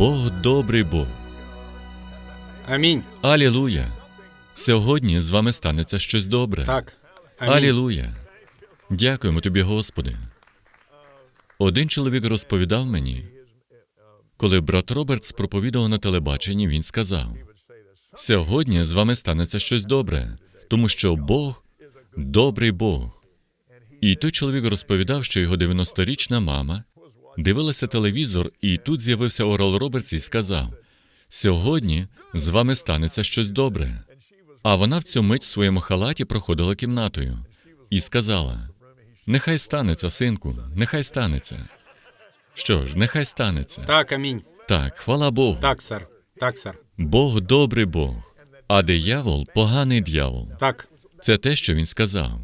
Бог добрий Бог. Амінь. Алілуя! Сьогодні з вами станеться щось добре. Так. Амінь. Алілуя! Дякуємо тобі, Господи. Один чоловік розповідав мені, коли брат Робертс проповідав на телебаченні, він сказав: сьогодні з вами станеться щось добре, тому що Бог добрий Бог. І той чоловік розповідав, що його 90-річна мама дивилася телевізор, і тут з'явився Орал Робертс і сказав: Сьогодні з вами станеться щось добре. А вона в цю мить в своєму халаті проходила кімнатою і сказала: Нехай станеться, синку, нехай станеться. Що ж, нехай станеться. Так, амінь. Так, хвала Богу. Так, сер. Так, сер. Бог добрий Бог, а диявол поганий дьявол. Так. Це те, що він сказав.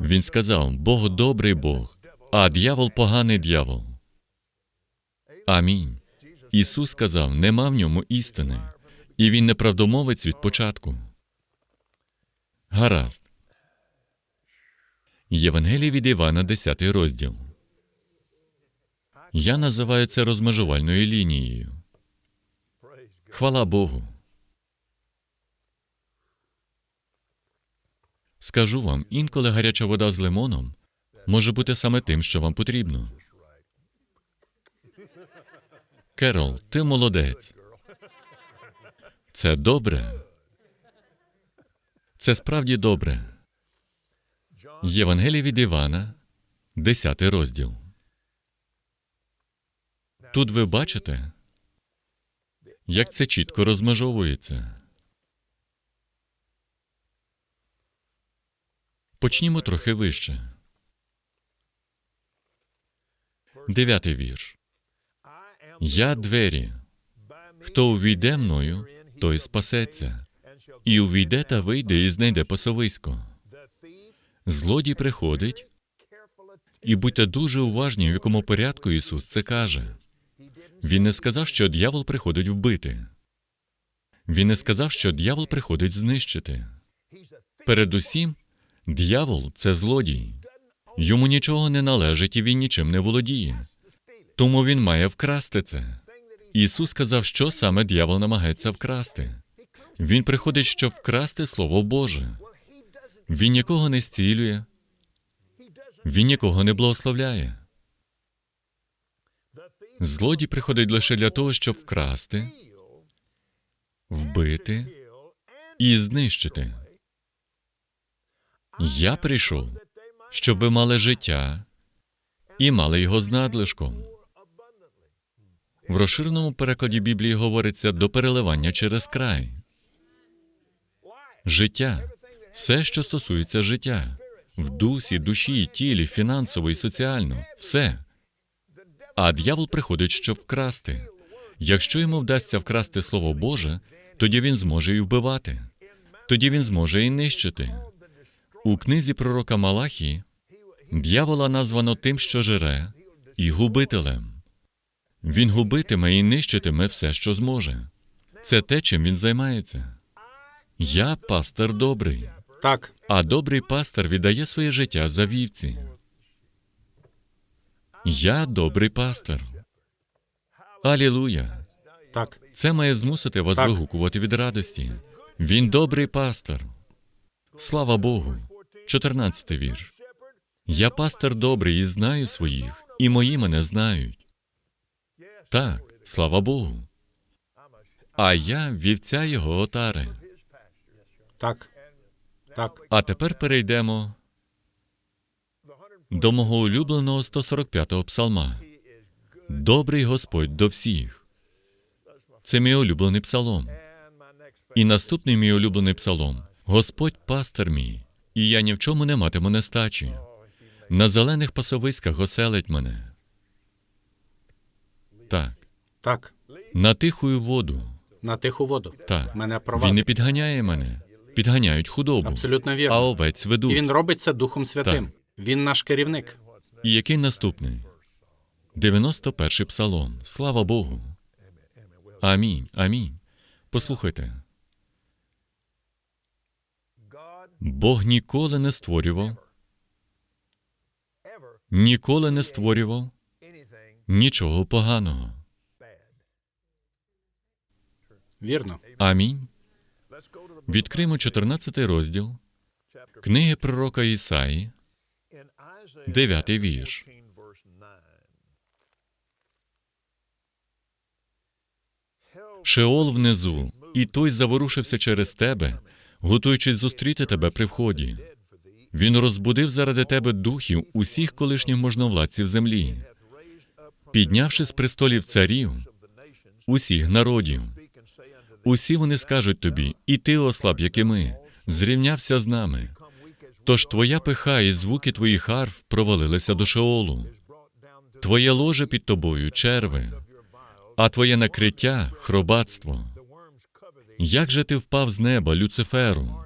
Він сказав: Бог добрий Бог, а дьявол поганий дьявол. Амінь. Ісус сказав: нема в ньому істини, і він неправдомовець від початку. Гаразд. Євангеліє від Івана, 10 розділ. Я називаю це розмежувальною лінією. Хвала Богу. Скажу вам, інколи гаряча вода з лимоном може бути саме тим, що вам потрібно. Керол, ти молодець. Це добре. Це справді добре. Євангеліє від Івана, 10 розділ. Тут ви бачите, як це чітко розмежовується. Почнімо трохи вище. Дев'ятий вірш. Я двері. Хто увійде мною, той спасеться, і увійде та вийде і знайде пасовисько. Злодій приходить, і будьте дуже уважні, в якому порядку Ісус це каже. Він не сказав, що дьявол приходить вбити. Він не сказав, що дьявол приходить знищити. Передусім, дьявол це злодій. Йому нічого не належить і він нічим не володіє. Тому він має вкрасти це. Ісус сказав, що саме дьявол намагається вкрасти. Він приходить, щоб вкрасти Слово Боже. Він нікого не зцілює, він нікого не благословляє. Злодій приходить лише для того, щоб вкрасти, вбити і знищити. Я прийшов, щоб ви мали життя і мали його з надлишком. В розширеному перекладі Біблії говориться до переливання через край. Життя все, що стосується життя в дусі, душі, тілі, фінансово і соціально, все. А дьявол приходить, щоб вкрасти. Якщо йому вдасться вкрасти Слово Боже, тоді він зможе і вбивати, тоді він зможе і нищити. У книзі пророка Малахії дьявола названо тим, що жере, і губителем. Він губитиме і нищитиме все, що зможе. Це те, чим він займається. Я пастор добрий, Так. а добрий пастор віддає своє життя за вівці. Я добрий пастор. Алілуя! Так. Це має змусити вас Так. вигукувати від радості. Він добрий пастор. Слава Богу. 14 вірш. Я пастор добрий і знаю своїх, і мої мене знають. Так, слава Богу. А я вівця його отари. Так. Так. А тепер перейдемо до мого улюбленого 145-го псалма. Добрий Господь до всіх. Це мій улюблений псалом. І наступний мій улюблений псалом. Господь пастир мій, і я ні в чому не матиму нестачі. На зелених пасовиськах оселить мене. Так, Так. на тихую воду. На тиху воду. Так. Мене Він не підганяє мене. Підганяють худобу, Абсолютно а вірно. овець І він робить це Духом Святим. Він наш керівник. І який наступний? 91-й псалом. Слава Богу. Амінь. Амінь. Послухайте. Бог ніколи не створював, ніколи не створював нічого поганого. Вірно. Амінь. Відкриємо 14 розділ книги пророка Ісаї, дев'ятий вірш. Шеол внизу, і той заворушився через тебе, готуючись зустріти тебе при вході. Він розбудив заради тебе духів усіх колишніх можновладців землі, піднявши з престолів царів усіх народів. Усі вони скажуть тобі, і ти ослаб, як і ми, зрівнявся з нами. Тож твоя пиха і звуки твоїх арф провалилися до Шеолу. Твоє ложе під тобою черви, а твоє накриття хробатство. Як же ти впав з неба, Люциферу,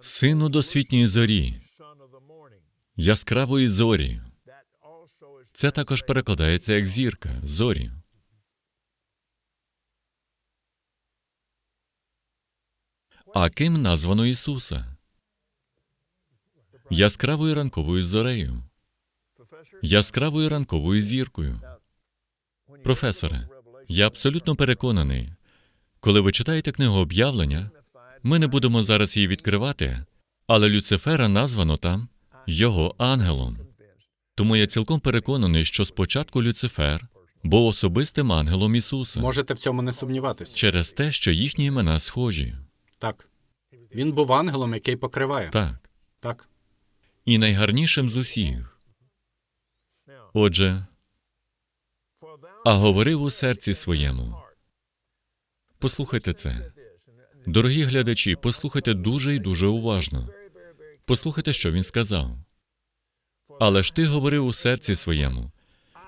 сину досвітньої зорі, яскравої зорі? Це також перекладається як зірка, зорі. А ким названо Ісуса? Яскравою ранковою зорею, яскравою ранковою зіркою. Професоре, я абсолютно переконаний, коли ви читаєте книгу об'явлення, ми не будемо зараз її відкривати, але Люцифера названо там його ангелом. Тому я цілком переконаний, що спочатку Люцифер був особистим ангелом Ісуса Можете в цьому не сумніватись. через те, що їхні імена схожі. Так. Він був ангелом, який покриває. Так. Так. І найгарнішим з усіх. Отже, а говорив у серці своєму. Послухайте це. Дорогі глядачі, послухайте дуже і дуже уважно. Послухайте, що він сказав. Але ж ти говорив у серці своєму: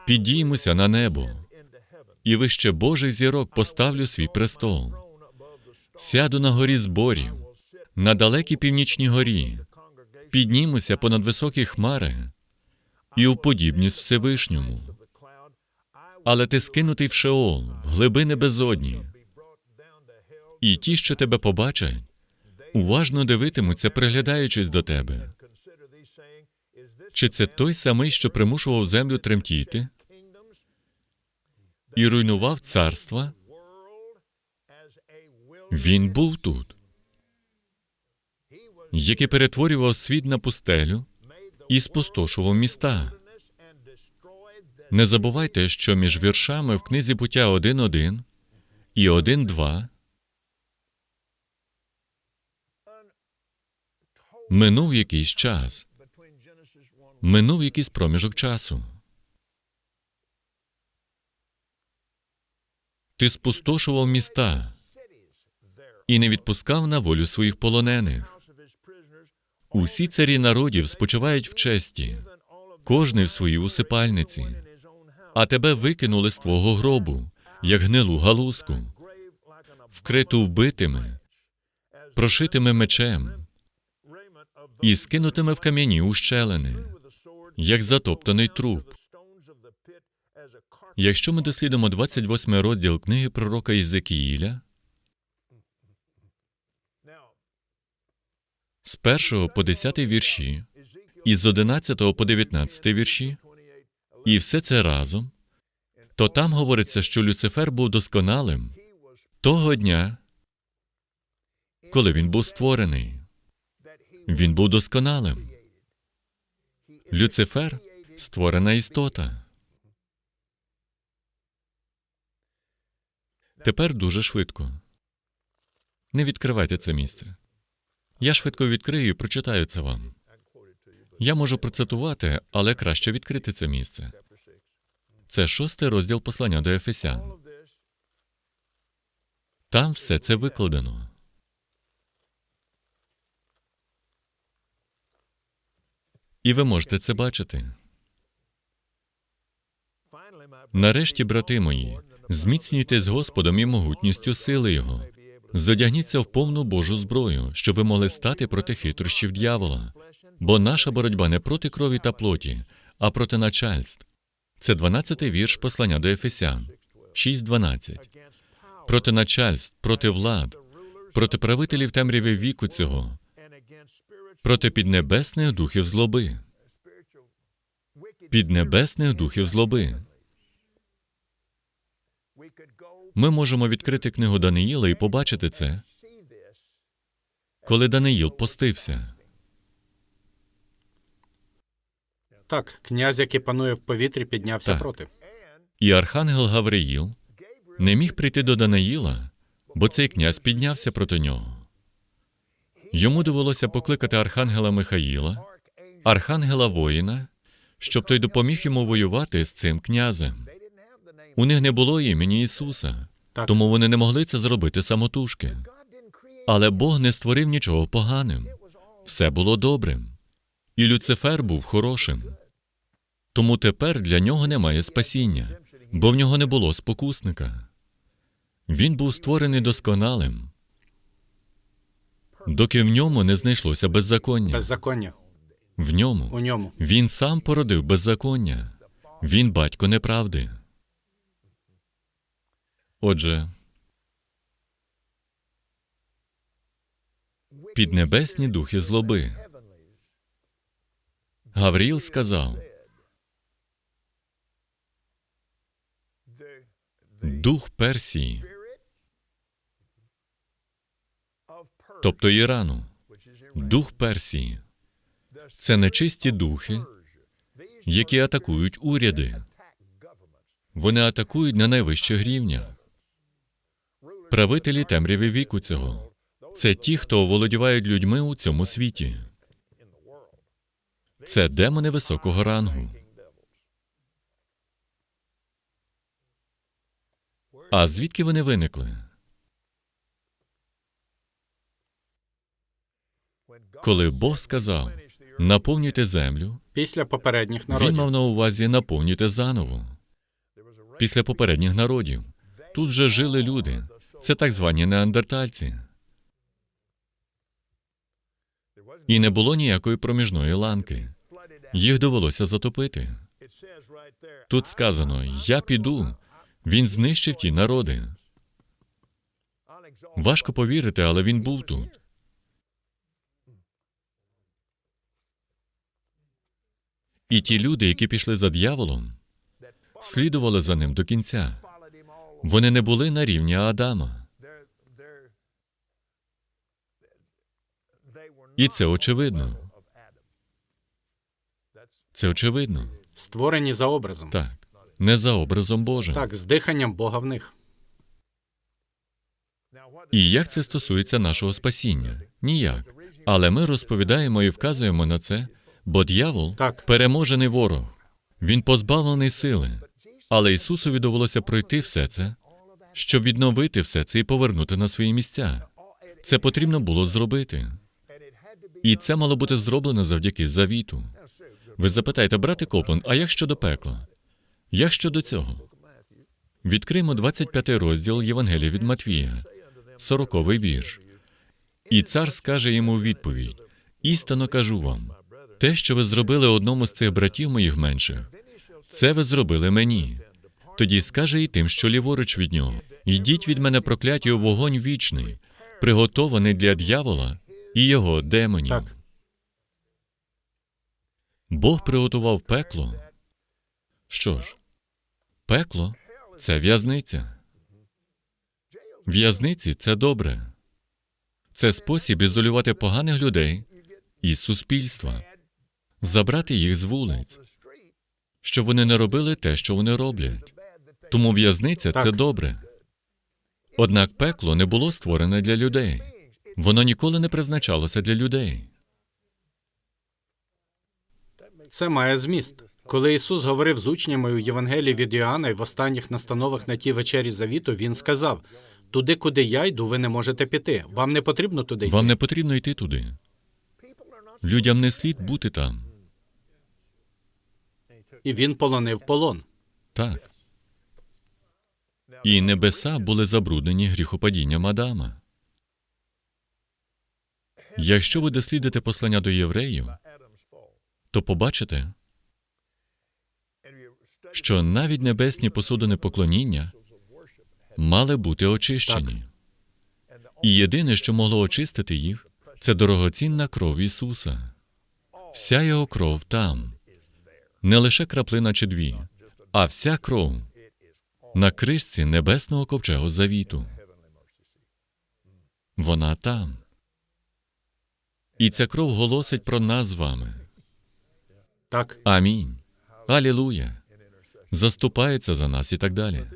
підіймося на небо, і вище Божих зірок поставлю свій престол. Сяду на горі зборів, на далекій північній горі, піднімуся понад високі хмари і уподібність Всевишньому. Але ти скинутий в Шеол, в глибини безодні. І ті, що тебе побачать, уважно дивитимуться, приглядаючись до тебе. Чи це той самий, що примушував землю тремтіти і руйнував царства? Він був тут, який перетворював світ на пустелю і спустошував міста. Не забувайте, що між віршами в книзі буття 1.1 і 1.2 минув якийсь час, минув якийсь проміжок часу. Ти спустошував міста і не відпускав на волю своїх полонених. Усі царі народів спочивають в честі, кожний в своїй усипальниці, а тебе викинули з твого гробу, як гнилу галузку, вкриту вбитими, прошитими мечем і скинутими в кам'яні ущелини, як затоптаний труп. Якщо ми дослідимо 28 розділ книги пророка Ізекіїля, З першого по десятий вірші, і з одинадцятого по дев'ятнадцятий вірші, і все це разом, то там говориться, що Люцифер був досконалим того дня, коли він був створений. Він був досконалим. Люцифер створена істота. Тепер дуже швидко. Не відкривайте це місце. Я швидко відкрию і прочитаю це вам. Я можу процитувати, але краще відкрити це місце. Це шостий розділ послання до Ефесян. Там все це викладено. І ви можете це бачити. Нарешті, брати мої, зміцнюйте з Господом і могутністю сили Його. Зодягніться в повну Божу зброю, щоб ви могли стати проти хитрощів дьявола. Бо наша боротьба не проти крові та плоті, а проти начальств. Це 12-й вірш послання до Ефесян 6.12. Проти начальств, проти влад, проти правителів темряви віку цього, проти піднебесних духів злоби. Піднебесних духів злоби. Ми можемо відкрити книгу Даниїла і побачити це, коли Даниїл постився. Так, князь, який панує в повітрі, піднявся Так. проти. І архангел Гавриїл не міг прийти до Данаїла, бо цей князь піднявся проти нього. Йому довелося покликати архангела Михаїла, архангела воїна, щоб той допоміг йому воювати з цим князем. У них не було імені Ісуса, тому вони не могли це зробити самотужки. Але Бог не створив нічого поганим. Все було добрим. І Люцифер був хорошим. Тому тепер для нього немає спасіння, бо в нього не було спокусника. Він був створений досконалим, доки в ньому не знайшлося беззаконня. Беззаконня В ньому у ньому. він сам породив беззаконня. Він батько неправди. Отже, піднебесні духи злоби. Гавріл сказав: Дух Персії, тобто Ірану, дух Персії це нечисті духи, які атакують уряди. Вони атакують на найвищих рівнях. Правителі темряви віку цього. Це ті, хто оволодівають людьми у цьому світі. Це демони високого рангу. А звідки вони виникли? Коли Бог сказав наповнюйте землю, Після попередніх він мав на увазі наповнюйте заново. Після попередніх народів. Тут же жили люди. Це так звані неандертальці. І не було ніякої проміжної ланки. Їх довелося затопити. Тут сказано: Я піду. Він знищив ті народи. Важко повірити, але він був тут. І ті люди, які пішли за дьяволом, слідували за ним до кінця. Вони не були на рівні Адама. І це очевидно. Це очевидно. Створені за образом. Так. Не за образом Божим. Так, з диханням Бога в них. І як це стосується нашого спасіння? Ніяк. Але ми розповідаємо і вказуємо на це, бо дьявол Так. переможений ворог. Він позбавлений сили. Але Ісусові довелося пройти все це, щоб відновити все це і повернути на свої місця. Це потрібно було зробити. І це мало бути зроблено завдяки завіту. Ви запитаєте, брате Копланд, а як щодо пекла? Як щодо цього? Відкриємо 25 розділ Євангелія від Матвія, 40 вірш. І цар скаже йому у відповідь: Істинно кажу вам, те, що ви зробили одному з цих братів моїх менших, це ви зробили мені. Тоді скаже і тим, що ліворуч від нього: Йдіть від мене прокляття у вогонь вічний, приготований для дьявола і його демонів. Так. Бог приготував пекло. Що ж, пекло це в'язниця. В'язниці це добре. Це спосіб ізолювати поганих людей із суспільства, забрати їх з вулиць, щоб вони не робили те, що вони роблять. Тому в'язниця це добре. Однак пекло не було створене для людей. Воно ніколи не призначалося для людей. Це має зміст. Коли Ісус говорив з учнями у Євангелії від Іоанна і в останніх настановах на тій вечері завіту, Він сказав: Туди, куди я йду, ви не можете піти. Вам не потрібно туди йти. Вам не потрібно йти туди. Людям не слід бути там. І він полонив полон. Так. І небеса були забруднені гріхопадінням Адама. Якщо ви дослідите послання до євреїв, то побачите, що навіть небесні посудини поклоніння мали бути очищені. І єдине, що могло очистити їх, це дорогоцінна кров Ісуса. Вся його кров там. Не лише краплина чи дві, а вся кров на кришці небесного ковчегу завіту. Вона там. І ця кров голосить про нас з вами. Так, Амінь. Алілуя. Заступається за нас і так далі.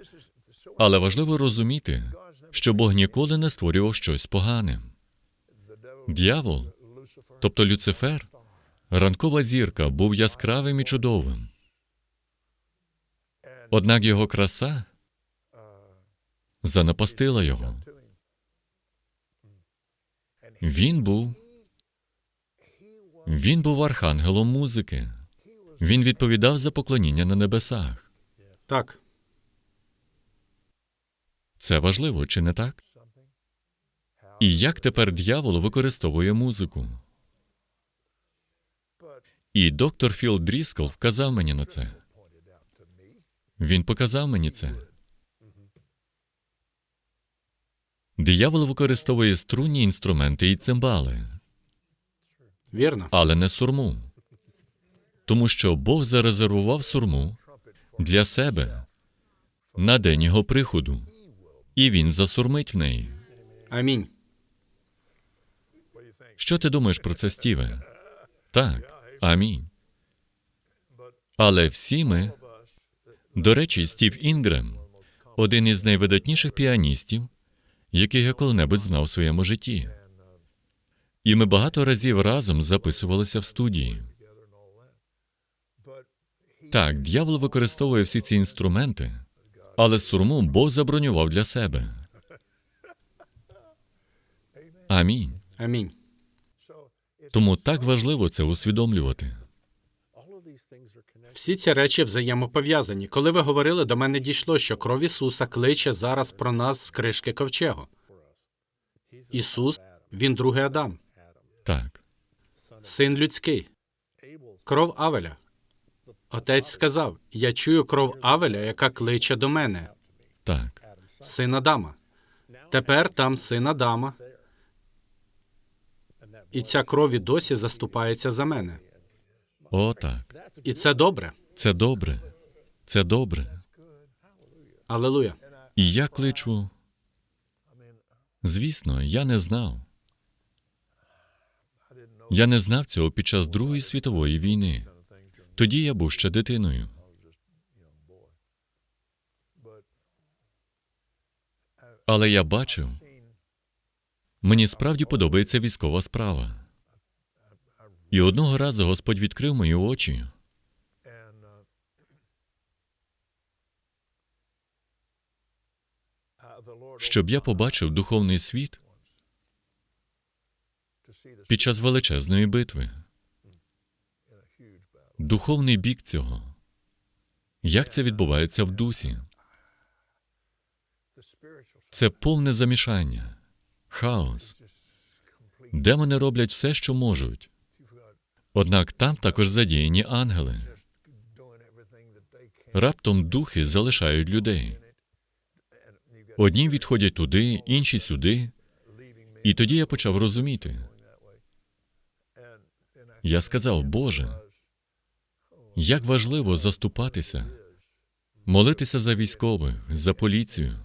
Але важливо розуміти, що Бог ніколи не створював щось поганим. Д'явол, тобто Люцифер, ранкова зірка, був яскравим і чудовим. Однак його краса занапастила його. Він був він був архангелом музики. Він відповідав за поклоніння на небесах. так. Це важливо, чи не так? І як тепер дьявол використовує музику? І доктор Філ Дріскл вказав мені на це. Він показав мені це. Диявол використовує струнні інструменти і цимбали, Вірно. але не сурму. Тому що Бог зарезервував сурму для себе на день його приходу, і він засурмить в неї. Амінь. Що ти думаєш про це, Стіве? Так, амінь. Але всі ми, до речі, Стів Інгрем, один із найвидатніших піаністів, яких я коли-небудь знав у своєму житті. І ми багато разів разом записувалися в студії. Так, дьявол використовує всі ці інструменти, але сурму Бог забронював для себе. Амінь. Амінь. Тому так важливо це усвідомлювати. Всі ці речі взаємопов'язані. Коли ви говорили, до мене дійшло, що кров Ісуса кличе зараз про нас з кришки ковчегу. Ісус, він другий Адам, Так, син людський. Кров Авеля. Отець сказав: Я чую кров Авеля, яка кличе до мене, так, син Адама. Тепер там син Адама. І ця кров і досі заступається за мене. о, так. І це добре. Це добре. Це добре. Алелуя. І я кличу. Звісно, я не знав. Я не знав цього під час Другої світової війни. Тоді я був ще дитиною. Але я бачив, мені справді подобається військова справа. І одного разу Господь відкрив мої очі. щоб я побачив духовний світ під час величезної битви. Духовний бік цього. Як це відбувається в дусі? Це повне замішання, хаос. Демони роблять все, що можуть. Однак там також задіяні ангели. Раптом духи залишають людей. Одні відходять туди, інші сюди, І тоді я почав розуміти. Я сказав, Боже, як важливо заступатися, молитися за військових, за поліцію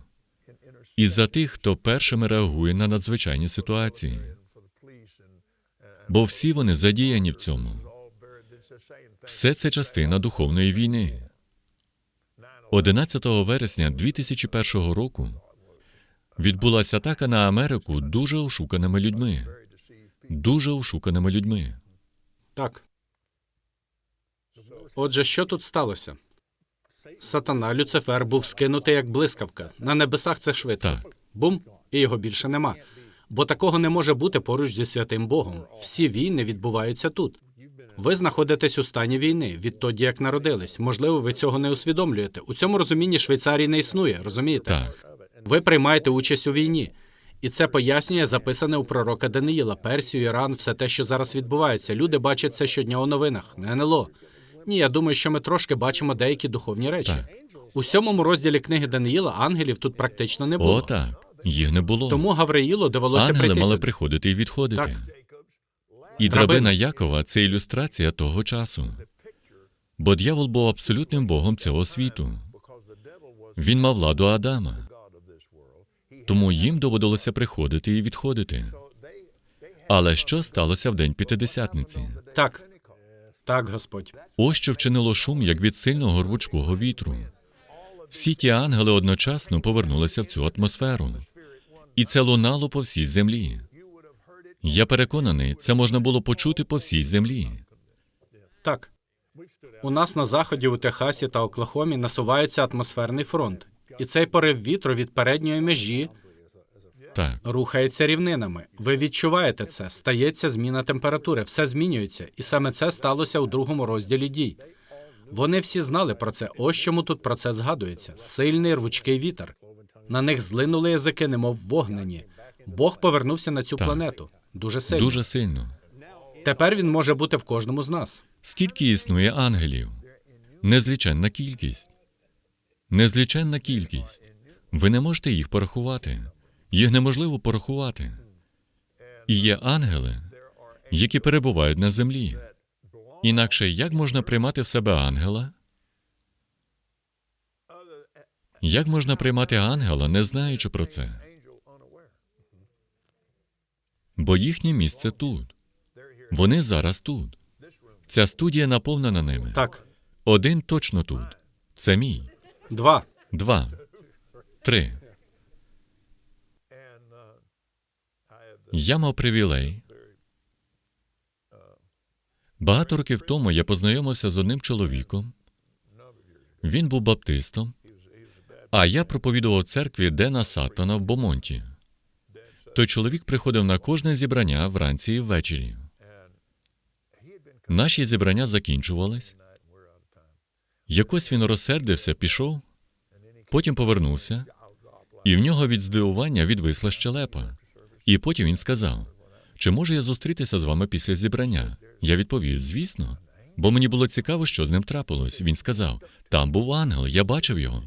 і за тих, хто першими реагує на надзвичайні ситуації. Бо всі вони задіяні в цьому. Все це частина духовної війни. 11 вересня 2001 року відбулася атака на Америку дуже ошуканими людьми. Дуже ошуканими людьми. Так. Отже, що тут сталося? Сатана Люцифер був скинутий як блискавка. На небесах це швидко. Так. Бум, і його більше нема. Бо такого не може бути поруч зі святим Богом. Всі війни відбуваються тут. Ви знаходитесь у стані війни відтоді, як народились. Можливо, ви цього не усвідомлюєте. У цьому розумінні Швейцарії не існує, розумієте? Так, Ви приймаєте участь у війні. І це пояснює записане у пророка Даниїла, Персію, Іран, все те, що зараз відбувається. Люди бачать це щодня у новинах, не НЛО. Ні, я думаю, що ми трошки бачимо деякі духовні речі. Так. У сьомому розділі книги Даниїла ангелів тут практично не було. о, так. Їх не було. Тому Гавриїлу довелося Ангели прийти. мали сюди. приходити і відходити. Так. І Драбина. драбина Якова це ілюстрація того часу. Бо дьявол був абсолютним богом цього світу. Він мав владу Адама. Тому їм доводилося приходити і відходити. Але що сталося в день П'ятидесятниці? Так. Так, Господь. Ось що вчинило шум, як від сильного рвучкого вітру. Всі ті ангели одночасно повернулися в цю атмосферу, і це лунало по всій землі. Я переконаний, це можна було почути по всій землі. Так. У нас на заході у Техасі та Оклахомі насувається атмосферний фронт. І цей порив вітру від передньої межі Так, рухається рівнинами. Ви відчуваєте це? Стається зміна температури, все змінюється, і саме це сталося у другому розділі дій. Вони всі знали про це. Ось чому тут про це згадується: сильний рвучкий вітер. На них злинули язики, немов вогнені. Бог повернувся на цю Так. планету. Дуже сильно. дуже сильно. Тепер він може бути в кожному з нас. Скільки існує ангелів? Незліченна кількість. Незліченна кількість. Ви не можете їх порахувати. Їх неможливо порахувати. І є ангели, які перебувають на землі. Інакше як можна приймати в себе ангела? Як можна приймати ангела, не знаючи про це? Бо їхнє місце тут. Вони зараз тут. Ця студія наповнена ними. Так, Один точно тут. Це мій. два. Два. Три. Я мав привілей. Багато років тому я познайомився з одним чоловіком. Він був баптистом, а я проповідував церкві Дена Саттона в Бомонті. Той чоловік приходив на кожне зібрання вранці і ввечері. Наші зібрання закінчувались. Якось він розсердився, пішов, потім повернувся, і в нього від здивування відвисла щелепа. І потім він сказав: Чи можу я зустрітися з вами після зібрання? Я відповів: звісно. Бо мені було цікаво, що з ним трапилось. Він сказав: Там був ангел, я бачив його.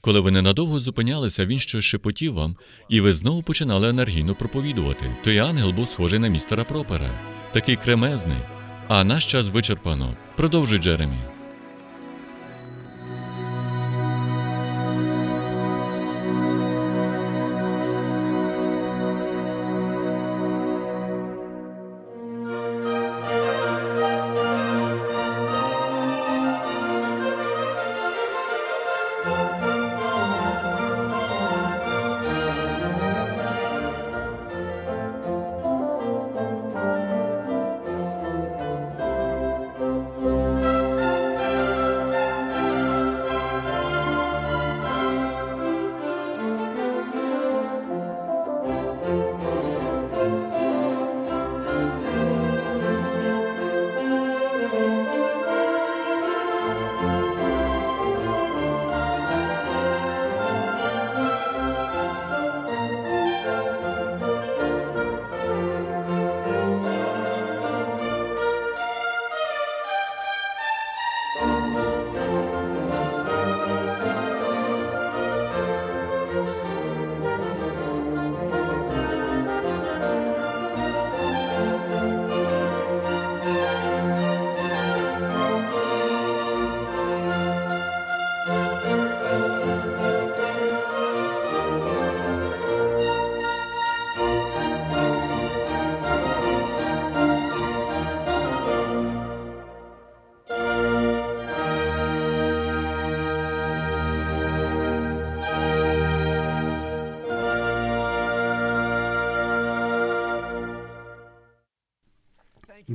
Коли ви ненадовго зупинялися, він щось шепотів вам, і ви знову починали енергійно проповідувати. Той ангел був схожий на містера Пропера, такий кремезний. А наш час вичерпано. Продовжуй, Джеремі.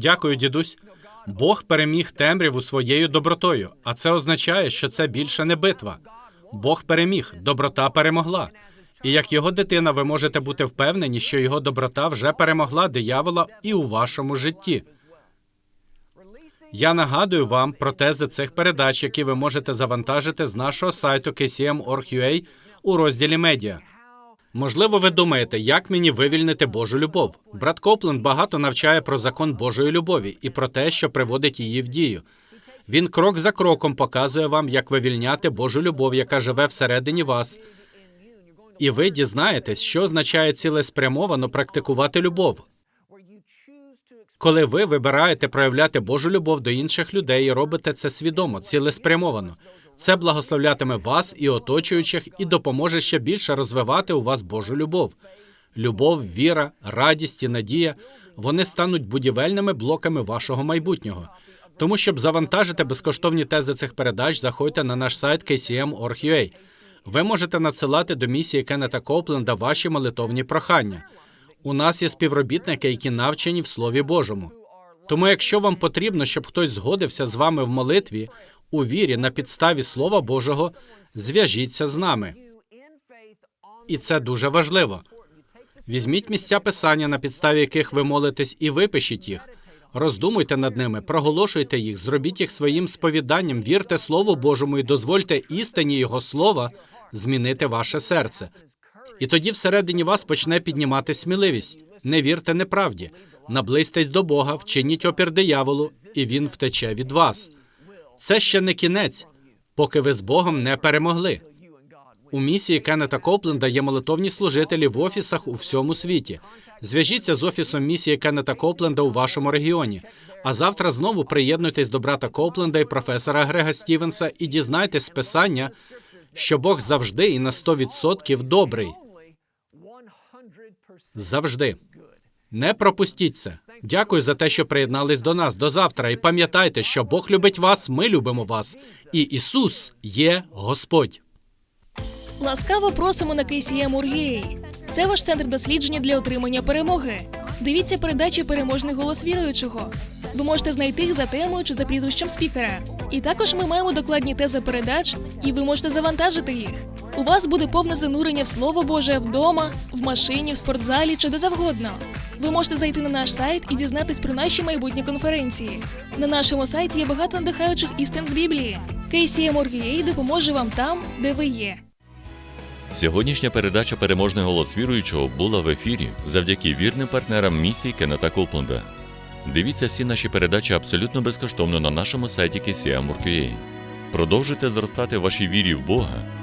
Дякую, дідусь. Бог переміг темряву своєю добротою, а це означає, що це більше не битва. Бог переміг, доброта перемогла. І як його дитина, ви можете бути впевнені, що його доброта вже перемогла диявола і у вашому житті. Я нагадую вам про тези цих передач, які ви можете завантажити з нашого сайту kcm.org.ua у розділі медіа. Можливо, ви думаєте, як мені вивільнити Божу любов? Брат Копленд багато навчає про закон Божої любові і про те, що приводить її в дію. Він крок за кроком показує вам, як вивільняти Божу любов, яка живе всередині вас. І ви дізнаєтесь, що означає цілеспрямовано практикувати любов. Коли ви вибираєте проявляти Божу любов до інших людей і робите це свідомо, цілеспрямовано, це благословлятиме вас і оточуючих і допоможе ще більше розвивати у вас Божу любов. Любов, віра, радість і надія вони стануть будівельними блоками вашого майбутнього. Тому, щоб завантажити безкоштовні тези цих передач, заходьте на наш сайт kcm.org.ua. Ви можете надсилати до місії Кеннета Копленда ваші молитовні прохання. У нас є співробітники, які навчені в Слові Божому. Тому, якщо вам потрібно, щоб хтось згодився з вами в молитві, у вірі на підставі Слова Божого, зв'яжіться з нами. І це дуже важливо. Візьміть місця писання, на підставі яких ви молитесь, і випишіть їх. Роздумуйте над ними, проголошуйте їх, зробіть їх своїм сповіданням, вірте Слову Божому і дозвольте істині Його слова змінити ваше серце. І тоді всередині вас почне піднімати сміливість. Не вірте неправді, наблизьтесь до Бога, вчиніть опір дияволу, і він втече від вас. Це ще не кінець, поки ви з Богом не перемогли. У місії Кеннета Копленда є молитовні служителі в офісах у всьому світі. Зв'яжіться з офісом місії Кеннета Копленда у вашому регіоні. А завтра знову приєднуйтесь до брата Копленда і професора Грега Стівенса і дізнайтесь з писання, що Бог завжди і на 100% добрий. Завжди. Не пропустіть це. Дякую за те, що приєднались до нас. До завтра. І пам'ятайте, що Бог любить вас, ми любимо вас. І Ісус є Господь. Ласкаво просимо на KCM Ургей. Це ваш центр дослідження для отримання перемоги. Дивіться передачі Переможний голос віруючого. Ви можете знайти їх за темою чи за прізвищем спікера. І також ми маємо докладні тези передач, і ви можете завантажити їх. У вас буде повне занурення в Слово Боже вдома, в машині, в спортзалі чи де завгодно. Ви можете зайти на наш сайт і дізнатись про наші майбутні конференції. На нашому сайті є багато надихаючих істин з Біблії. KCM Ургей допоможе вам там, де ви є. Сьогоднішня передача Переможний голос віруючого була в ефірі завдяки вірним партнерам місії Кеннета Копленда. Дивіться всі наші передачі абсолютно безкоштовно на нашому сайті KCM.org.ua. Продовжуйте зростати в вашій вірі в Бога